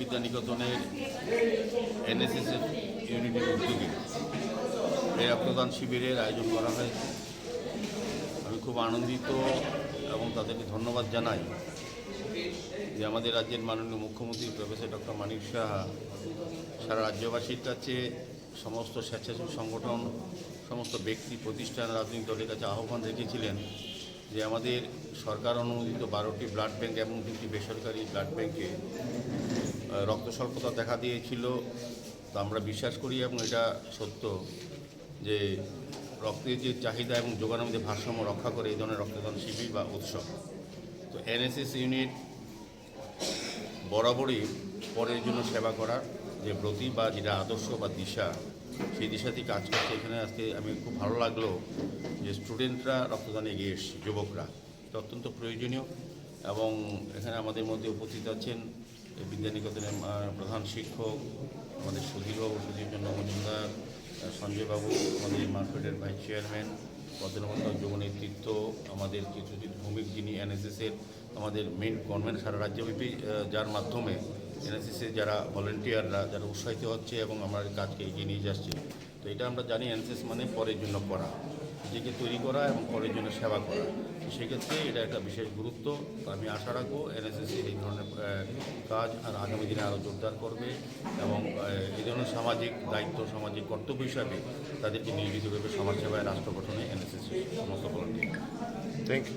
বিদ্যানিকেতনের NSS ইউনিটের উদ্যোগে এই রক্তদান শিবিরের আয়োজন করা হয়েছে। আমি খুব আনন্দিত এবং তাদেরকে ধন্যবাদ জানাই যে আমাদের রাজ্যের মাননীয় মুখ্যমন্ত্রী প্রফেসর ডক্টর মানিক সাহা সারা রাজ্যবাসীর কাছে সমস্ত স্বেচ্ছাসেবী সংগঠন, সমস্ত ব্যক্তি, প্রতিষ্ঠান, রাজনৈতিক দলের কাছে আহ্বান রেখেছিলেন যে আমাদের সরকার অনুমোদিত বারোটি ব্লাড ব্যাঙ্ক এবং তিনটি বেসরকারি ব্লাড ব্যাঙ্কে রক্ত স্বল্পতা দেখা দিয়েছিল। তো আমরা বিশ্বাস করি এবং এটা সত্য যে রক্তের যে চাহিদা এবং যোগানের মধ্যে ভারসাম্য রক্ষা করে এই ধরনের রক্তদান শিবির বা উৎসব। তো এনএসএস ইউনিট বরাবরই পরের জন্য সেবা করার যে ব্রতি বা যেটা আদর্শ বা দিশা সেই দিশাতেই কাজ করছে এখানে। আজকে আমি খুব ভালো লাগল যে স্টুডেন্টরা রক্তদানে এগিয়ে এসছে, যুবকরা। এটা অত্যন্ত প্রয়োজনীয় এবং এখানে আমাদের মধ্যে উপস্থিত আছেন বিদ্যানিকেতনের প্রধান শিক্ষক আমাদের সুধীরবাবু, সুধীর চন্দ্র মজুমদার সঞ্জয়বাবু, আমাদের মার্কেটের ভাইস চেয়ারম্যান পদ্মনবন্ধন যুব নেতৃত্ব, আমাদের চিত্রজিৎ ভৌমিক যিনি এনএসএসের আমাদের মেন গভর্নমেন্ট সারা রাজ্যব্যাপী যার মাধ্যমে এনএসএসের যারা ভলেন্টিয়াররা যারা উৎসাহিত হচ্ছে এবং আমার কাজকে এগিয়ে নিয়ে যাচ্ছি। তো এটা আমরা জানি এনএসএস মানে পরের জন্য করা নিজেকে তৈরি করা এবং পরের জন্য সেবা করা। তো সেক্ষেত্রে এটা একটা বিশেষ গুরুত্ব। তো আমি আশা রাখব এনএসএস এই ধরনের কাজ আর আগামী দিনে আরও জোরদার করবে এবং এই ধরনের সামাজিক দায়িত্ব সামাজিক কর্তব্য হিসাবে তাদেরকে নিয়োজিত করবে সমাজসেবায় রাষ্ট্র গঠনে এনএসএস সমস্ত volunteer thank you